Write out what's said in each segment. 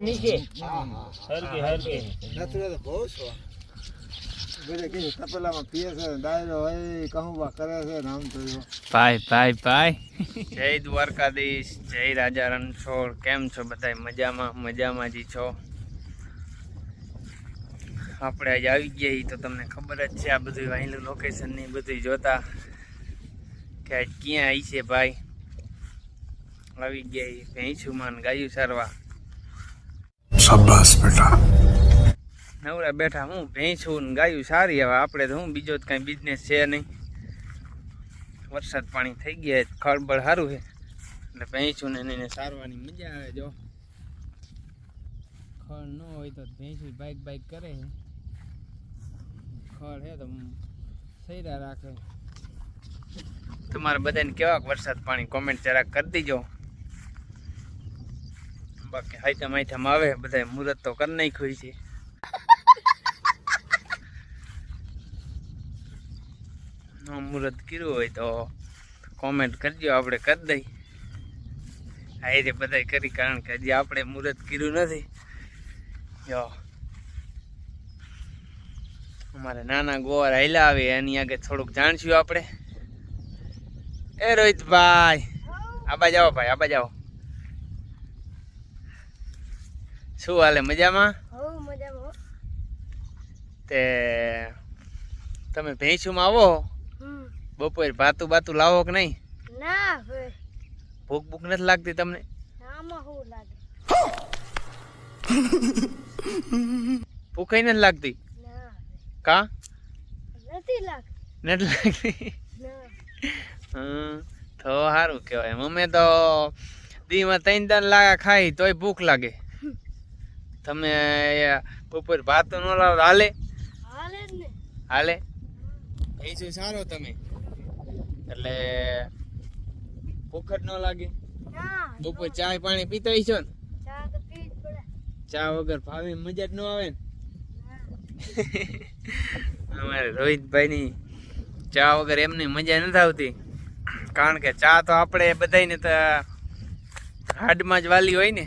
નીચે. હરકી હરકી નથી તો બહુ છો. બધે તપેલામાં પીએ છે ડાયરો હોય કહું કરે છે ને આમ તો ભાઈ ભાઈ ભાઈ. જય દ્વારકાધીશ જય રાજા રણછોડ. કેમ છો બધા મજામાં મજામાં જી છો? આપણે આજે આવી ગયા ઈ તો તમને ખબર જ છે આ બધું વાહિલું લોકેશન ને બધું જોતા કે આજ ક્યાં આવી છે ભાઈ? આવી ગયા ભેંસુમાન ભેંસું માન ગાયું સારવા શાબાશ બેટા. નવરા બેઠા હું ભેંસું ને ગાયું સારી, હવે આપણે તો હું બીજો જ કાંઈ બિઝનેસ છે નહીં. વરસાદ પાણી થઈ ગયા ખળબળ સારું છે. એટલે ભેંસું ને એને સારવાની મજા આવે જો. ખળ ન હોય તો ભેંસું બાઈક બાઇક કરે છે. ખળ હે તો સૈરા રાખે. તમારે બધાને કેવાક વરસાદ પાણી કોમેન્ટ જરાક કરી દીજો. બાકી હાઈટમ હાઈટમ આવે બધા મુહૂર્ત તો કરી નાખ્યું છે. મુહૂર્ત કર્યું હોય તો કોમેન્ટ કરજો આપણે કરી દઈ. આ રીતે બધા કરી કારણ કે હજી આપણે મુહૂર્ત કર્યું નથી. જો. અમારે નાના ગોવાર હાલ્યા આવે એની આગળ થોડુંક જાણશું આપણે. એ રોહિતભાઈ. આબા જાઓ ભાઈ આબા જાઓ. શું હાલે મજામાં. તે તમે ભેંસુમાં આવો. બપોર ભાતું બાતું લાવો કે નહીં? ના ભૂખ ભૂખ નથી લાગતી તમને? શું નથી લાગતી? કા? નથી લાગતી. તો સારું કહેવાય. અમે તો દીમાં ત્રણ ત્રણ લાગા ખાઈ તોય ભૂખ લાગે. તમે બપોર ભાત ન લાવો હાલે? હાલે ભાઈ શું સારો તમે. એટલે ભૂખ ન લાગે? બપોર ચા પાણી પીતા છો ને? ચા વગર ભાવે મજા જ ન આવે ને? અમારે રોહિતભાઈની ચા વગર એમની મજા નથી આવતી. કારણ કે ચા તો આપણે બધાને તો હાડમાં જ વાલી હોય ને.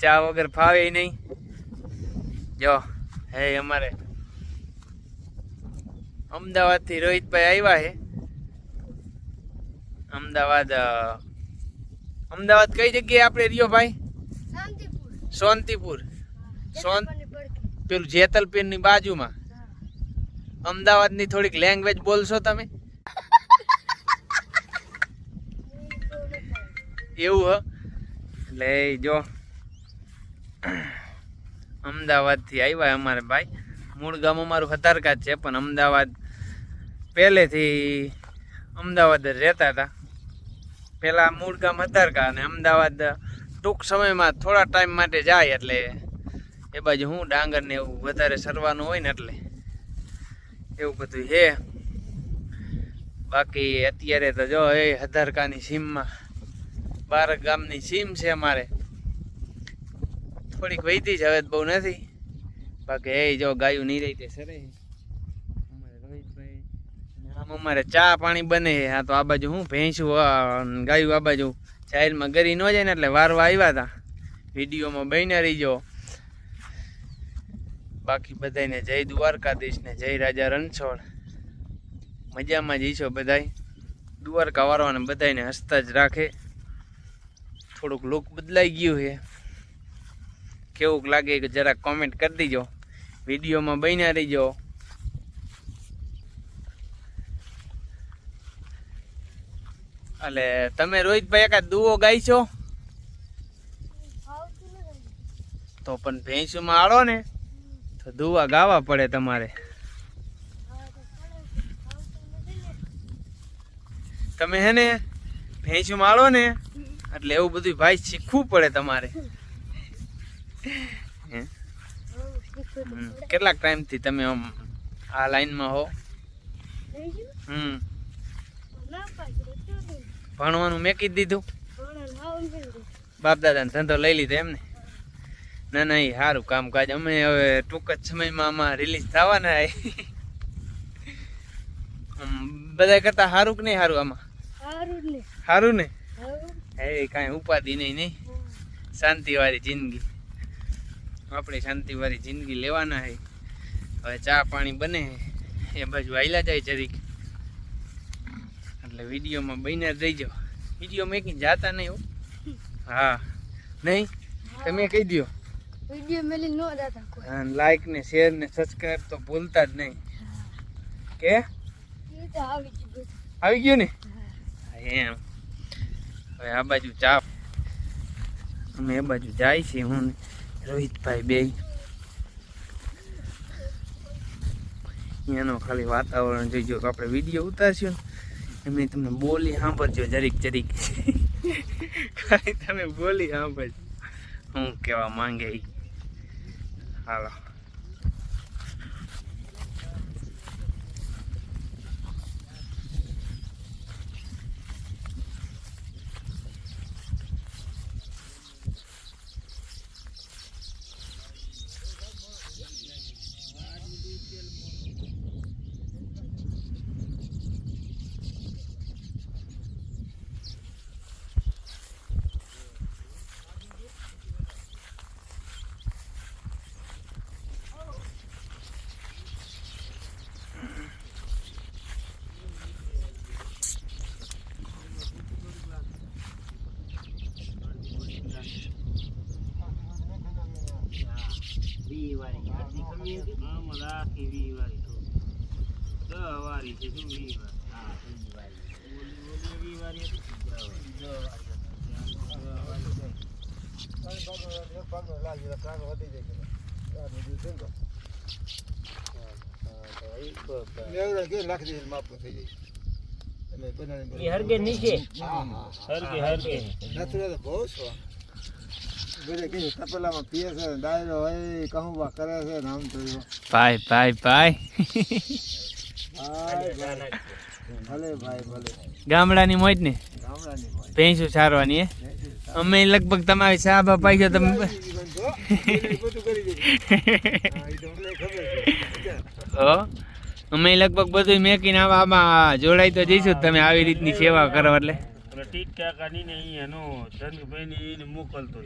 ચા વગર ફાવે નહીં. જો હે અમારે અમદાવાદથી રોહિતભાઈ આવ્યા હે અમદાવાદ અમદાવાદ કઈ જગ્યાએ આપણે રહ્યો ભાઈ? શાંતિપુર. પેલું જેતલપીરની બાજુમાં. અમદાવાદની થોડીક લેંગ્વેજ બોલશો તમે. એવું હ. એટલે જો અમદાવાદથી આવ્યા અમારે ભાઈ. મૂળ ગામ અમારું હતારકા છે, પણ અમદાવાદ પહેલેથી અમદાવાદ જ રહેતા હતા. પહેલાં મૂળ ગામ હતારકા અને અમદાવાદ ટૂંક સમયમાં થોડા ટાઈમ માટે જાય એટલે એ બાજુ હું, ડાંગર ને એવું વધારે સરવાનું હોય ને એટલે એવું બધું છે. બાકી અત્યારે તો જો એ હતારકાની સીમમાં બાર ગામની સીમ છે અમારે. થોડીક વહીતી જ હવે બહુ નથી. બાકી એ જો ગાયું નહીં રહી તે સરે આમ અમારે ચા પાણી બને આ તો આ બાજુ હું ભેંસું ગાયું આ બાજુ ચાઇલ્ડમાં ગરી ન જાય ને એટલે વારવા આવ્યા હતા વિડીયોમાં બહીને રહીજો. બાકી બધાને જય દ્વારકાધીશ ને જય રાજા રણછોડ. મજામાં જઈશો બધાય. દ્વારકા વારવાને બધાને હસતા જ રાખે. થોડુંક લુક બદલાઈ ગયું છે. કેવું લાગે કે જરાક કોમેન્ટ કરી દીજો. વિડીયોમાં બન્યા રહીજો. એટલે તમે રોહિતભાઈ એકાદ દુઓ ગાઈશો છો? તો પણ ભેંસુમાં આળો ને? તો દુવા ગાવા પડે તમારે. તમે હે ને, ભેંસુમાં આળો ને? એટલે એવું બધું ભાઈ શીખવું પડે તમારે હે? હઉ, શીખવું તો હમ. પડે. કેટલાક ટાઈમથી તમે આમ આ લાઈનમાં હો. હમ? ભણવાનું મેકી દીધું. બાપ દાદાને ધંધો લઈ લીધો એમને. ના ના એ સારું કામકાજ. અમે હવે ટૂંક જ સમયમાં આમાં રિલીઝ થવાના બધા કરતા સારું કે નહીં સારું આમાં? સારું ને. હે કાંઈ ઉપાધિ નહીં નહીં. શાંતિવાળી જિંદગી. આપણે શાંતિવાળી જિંદગી લેવાના છે. હવે ચા પાણી બને એ બાજુ આયલા જાય જરીક. એટલે વિડીયોમાં બન્યા જ રહીજો. વીડિયો મેં જાતા નહીં હો. હા. નહીં? તમે કહી દો વીડિયો મેલી ન કોઈ. અને લાઈક ને શેર ને સબસ્ક્રાઇબ તો ભૂલતા જ નહીં. કે? આવી ગયું ને? એમ. હવે આ બાજુ ચા. અમે એ બાજુ જાય છે હું રોહિતભાઈ બે. એનો ખાલી વાતાવરણ જોઈજો આપણે વીડિયો ઉતારશું એમને તમને બોલી સાંભળજો, જરીક જરીક. ખાલી તમે બોલી સાંભળજો. હું કહેવા માંગે ઈ. હાલો આમાં રાખી વી વાળી તો. દહ વાળી છે શું વી વાળી? ઓલી- ઓલી વી વાળી હતી? દહ વાળી. મેવડા કે લાખ દીધી માપનું થઈ જાય હરગે નીચે હા, હા. હરગે હરગે નથી તો બહુ સ્વાદ બધે કઈ તપેલામાં પીએ છે ડાયરો હોય કહુંબા કરે છે ને આમ તો જો. ભાઈ ભાઈ ભાઈ. ભાઈ ભાઈ. ભલે ભાઈ ભલે. ગામડાની મોજ ને? ગામડાની ભેંસું સારવાની હે? અમે લગભગ તમારી ચા બા પાઈ ગયો તમે અમે લગભગ બધું મેકીને આવા આમાં જોડાઈ તો જઈશું તમે આવી રીતની સેવા કરો એટલે. ટીક ટાકા ની ને અહીંયા નો ધનભાઈ ની એને મોકલતો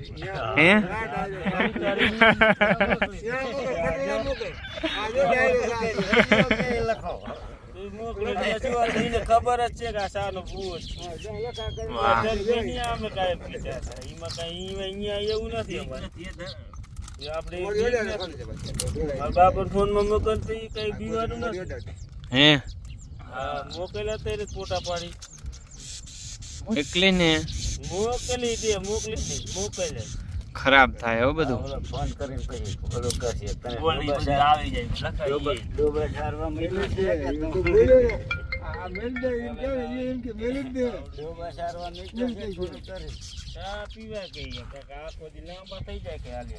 ખબર જ છે કે આ ભૂવો અમે કાંઈ અહીંયા એવું નથી અમારે. આપણે ફોનમાં મોકલતો એ કાંઈ પીવાનું નથી હે હા ત્યારે ફોટા પાડી. એકલી ને મોકલી દે મોકલી દે મોકલે. ખરાબ થાય હો બધું. ફોન કરીને પછી ઓલું કરશે તને આવી જાય ડોબા ઠારવા મળ્યું છે. ડોબા ઠારવા નીકળે છે થોડું કરે. ચા પીવા કહીએ કાકા આખો દી લાંબા થઈ જાય કે હાલે.